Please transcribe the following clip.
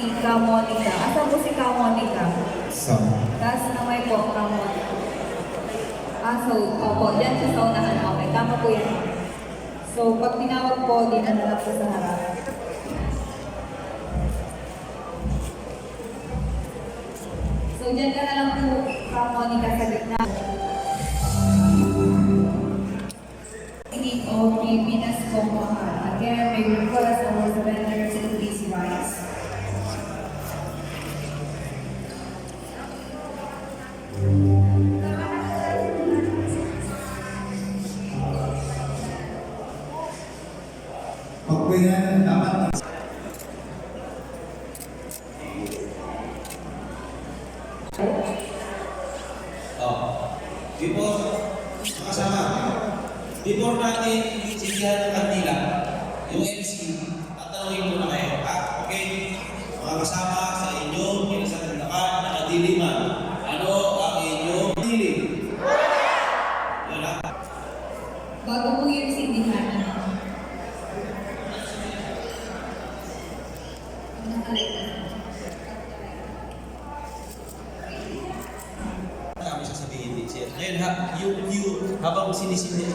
si Ka Monica. Asan po si Ka Monica? So, Tapos na may po, Ka Monica. Ah, so, opo, yan siya sa unahan. Okay, tama po yan. So, pag tinawag po, din na lang po sa harap. So, dyan ka na lang po, Ka Monica, sa gitna. Meeting of Pilipinas Compound. Again, may request our surrenders pagpahinga dapat na Oh. Before, makasama, before natin isindihan ng kandila, yung MC, tatanungin muna kayo, ha? Okay? Mga kasama sa inyo, pinasatandakan, nakadiliman. Bago po yung sindihan. Kami sasabihin din siya. Ngayon ha, yung, yung habang sinisindi,